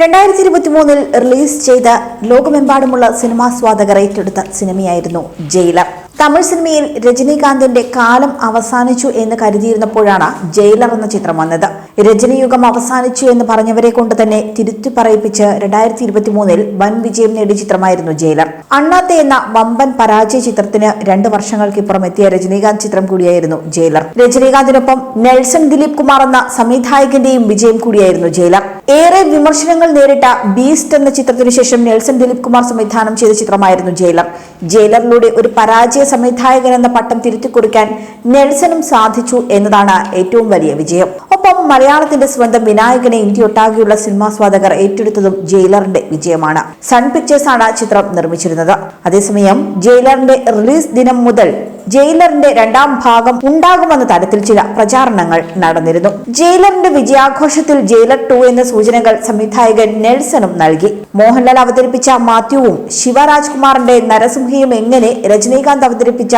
രണ്ടായിരത്തി ഇരുപത്തി മൂന്നിൽ റിലീസ് ചെയ്ത ലോകമെമ്പാടുമുള്ള സിനിമാ സ്വാദകർ ഏറ്റെടുത്ത സിനിമയായിരുന്നു ജയിലർ തമിഴ് സിനിമയിൽ രജനീകാന്തിന്റെ കാലം അവസാനിച്ചു എന്ന് കരുതിയിരുന്നപ്പോഴാണ് ജയിലർ എന്ന ചിത്രം വന്നത്. രജനീയുഗം അവസാനിച്ചു എന്ന് പറഞ്ഞവരെ കൊണ്ട് തന്നെ തിരുത്തി പറയിപ്പിച്ച് രണ്ടായിരത്തി ഇരുപത്തി മൂന്നിൽ വൻ വിജയം നേടിയ ചിത്രമായിരുന്നു ജയിലർ. അണ്ണാത്തെ എന്ന വമ്പൻ പരാജയ ചിത്രത്തിന് രണ്ട് വർഷങ്ങൾക്കിപ്പുറം എത്തിയ രജനീകാന്ത് ചിത്രം കൂടിയായിരുന്നു ജയിലർ. രജനീകാന്തിനൊപ്പം നെൽസൺ ദിലീപ് കുമാർ എന്ന സംവിധായകന്റെയും വിജയം കൂടിയായിരുന്നു ജയിലർ. ഏറെ വിമർശനങ്ങൾ നേരിട്ട ബീസ്റ്റ് എന്ന ചിത്രത്തിനു ശേഷം നെൽസൺ ദിലീപ് കുമാർ സംവിധാനം ചെയ്ത ചിത്രമായിരുന്നു ജയിലർ. ജയിലറിലൂടെ ഒരു പരാജയ സംവിധായകൻ എന്ന പട്ടം തിരുത്തിക്കൊടുക്കാൻ നെൽസനും സാധിച്ചു എന്നതാണ് ഏറ്റവും വലിയ വിജയം. ഒപ്പം മലയാളത്തിന്റെ സ്വന്തം വിനായകനെ ഇന്ത്യയൊട്ടാകെയുള്ള സിനിമാസ്വാദകർ ഏറ്റെടുത്തതും ജയിലറിന്റെ വിജയമാണ്. സൺ പിക്ചേഴ്സാണ് ചിത്രം നിർമ്മിച്ചിരുന്നത്. അതേസമയം ജയിലറിന്റെ റിലീസ് ദിനം മുതൽ ജയിലറിന്റെ രണ്ടാം ഭാഗം ഉണ്ടാകുമെന്ന തരത്തിൽ ചില പ്രചാരണങ്ങൾ നടന്നിരുന്നു. ജയിലറിന്റെ വിജയാഘോഷത്തിൽ ജയിലർ ടു എന്ന സൂചനകൾ സംവിധായകൻ നെൽസണും നൽകി. മോഹൻലാൽ അവതരിപ്പിച്ച മാത്യുവും ശിവരാജ്കുമാറിന്റെ നരസിംഹയും എങ്ങനെ രജനീകാന്ത് അവതരിപ്പിച്ച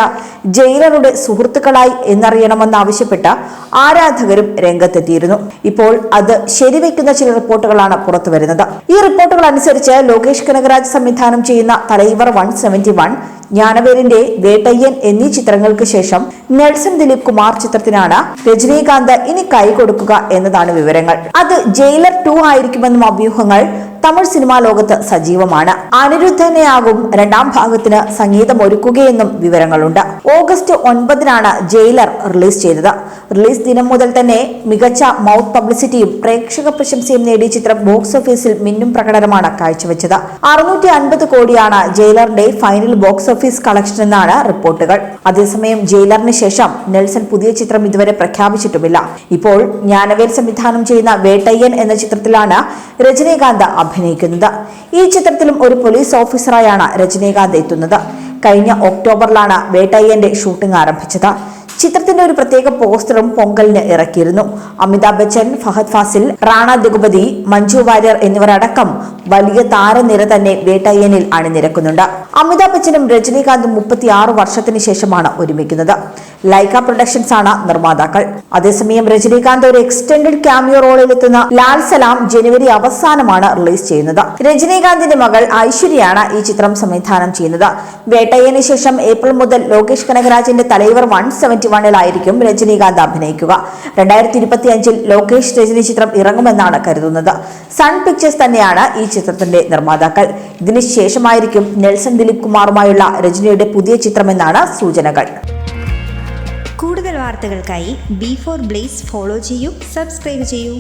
ജയിലറുടെ സുഹൃത്തുക്കളായി എന്നറിയണമെന്നാവശ്യപ്പെട്ട് ആരാധകരും രംഗത്തെത്തിയിരുന്നു. ഇപ്പോൾ അത് ശരിവെക്കുന്ന ചില റിപ്പോർട്ടുകളാണ് പുറത്തുവരുന്നത് ഈ റിപ്പോർട്ടുകൾ അനുസരിച്ച് ലോകേഷ് കനകരാജ് സംവിധാനം ചെയ്യുന്ന തലൈവർ വൺ സെവന്റി വൺ ജ്ഞാനവേലിന്റെ വേട്ടയ്യൻ എന്നീ ചിത്രങ്ങൾക്ക് ശേഷം നെൽസൺ ദിലീപ് കുമാർ ചിത്രത്തിനാണ് രജനീകാന്ത് ഇനി കൈകൊടുക്കുക എന്നതാണ് വിവരങ്ങൾ. അത് ജയിലർ ടു ആയിരിക്കുമെന്നും അഭ്യൂഹങ്ങൾ തമിഴ് സിനിമാ ലോകത്ത് സജീവമാണ്. അനിരുദ്ധനെയാകും രണ്ടാം ഭാഗത്തിന് സംഗീതം ഒരുക്കുകയെന്നും വിവരങ്ങളുണ്ട്. ഓഗസ്റ്റ് ഒൻപതിനാണ് ജയിലർ റിലീസ് ചെയ്തത്. റിലീസ് ദിനം മുതൽ തന്നെ മികച്ച മൗത്ത് പബ്ലിസിറ്റിയും പ്രേക്ഷക പ്രശംസയും നേടിയ ചിത്രം ബോക്സ് ഓഫീസിൽ മിന്നും പ്രകടനമാണ് കാഴ്ചവെച്ചത്. അറുന്നൂറ്റി അൻപത് കോടിയാണ് ജയിലറിന്റെ ഫൈനൽ ബോക്സ് ഓഫീസ് കളക്ഷൻ എന്നാണ് റിപ്പോർട്ടുകൾ. അതേസമയം ജയിലറിന് ശേഷം നെൽസൺ പുതിയ ചിത്രം ഇതുവരെ പ്രഖ്യാപിച്ചിട്ടുമില്ല. ഇപ്പോൾ ജ്ഞാനവേൽ സംവിധാനം ചെയ്യുന്ന വേട്ടയ്യൻ എന്ന ചിത്രത്തിലാണ് രജനീകാന്ത് അഭിനയിക്കുന്നത്. ഈ ചിത്രത്തിലും ഒരു പോലീസ് ഓഫീസറായാണ് രജനീകാന്ത് എത്തുന്നത്. കഴിഞ്ഞ ഒക്ടോബറിലാണ് വേട്ടയ്യന്റെ ഷൂട്ടിംഗ് ആരംഭിച്ചത്. ചിത്രത്തിന്റെ ഒരു പ്രത്യേക പോസ്റ്ററും പൊങ്കലിന് ഇറക്കിയിരുന്നു. അമിതാഭ് ബച്ചൻ ഫഹദ് ഫാസിൽ റാണ ദുഗുപതി മഞ്ജു വാര്യർ എന്നിവരടക്കം വലിയ താരനിര തന്നെ വേട്ടയ്യനിൽ അണിനിരക്കുന്നുണ്ട്. അമിതാഭ് ബച്ചനും രജനീകാന്തും മുപ്പത്തിയാറ് വർഷത്തിന് ശേഷമാണ് ഒരുമിക്കുന്നത്. ലൈക്ക പ്രൊഡക്ഷൻസ് ആണ് നിർമ്മാതാക്കൾ. അതേസമയം രജനീകാന്ത് ഒരു എക്സ്റ്റൻഡഡ് ക്യാമിയോ റോളിലെത്തുന്ന ലാൽ സലാം ജനുവരി അവസാനമാണ് റിലീസ് ചെയ്യുന്നത്. രജനീകാന്തിന്റെ മകൾ ഐശ്വര്യയാണ് ഈ ചിത്രം സംവിധാനം ചെയ്യുന്നത്. വേട്ടയ്യന് ശേഷം ഏപ്രിൽ മുതൽ ലോകേഷ് കനകരാജിന്റെ തലൈവർ വൺ സെവന്റി വണ്ണിലായിരിക്കും രജനീകാന്ത് അഭിനയിക്കുക. രണ്ടായിരത്തി ഇരുപത്തി അഞ്ചിൽ ലോകേഷ് രജനി ചിത്രം ഇറങ്ങുമെന്നാണ് കരുതുന്നത്. സൺ പിക്ചേഴ്സ് തന്നെയാണ് ഈ ചിത്രത്തിന്റെ നിർമ്മാതാക്കൾ. ഇതിനു ശേഷമായിരിക്കും നെൽസൺ ദിലീപ് കുമാറുമായുള്ള രജനിയുടെ പുതിയ ചിത്രമെന്നാണ് സൂചനകൾ. കൂടുതൽ വാർത്തകൾക്കായി ബി ഫോർ ബ്ലേസ് ഫോളോ ചെയ്യൂ സബ്സ്ക്രൈബ് ചെയ്യൂ.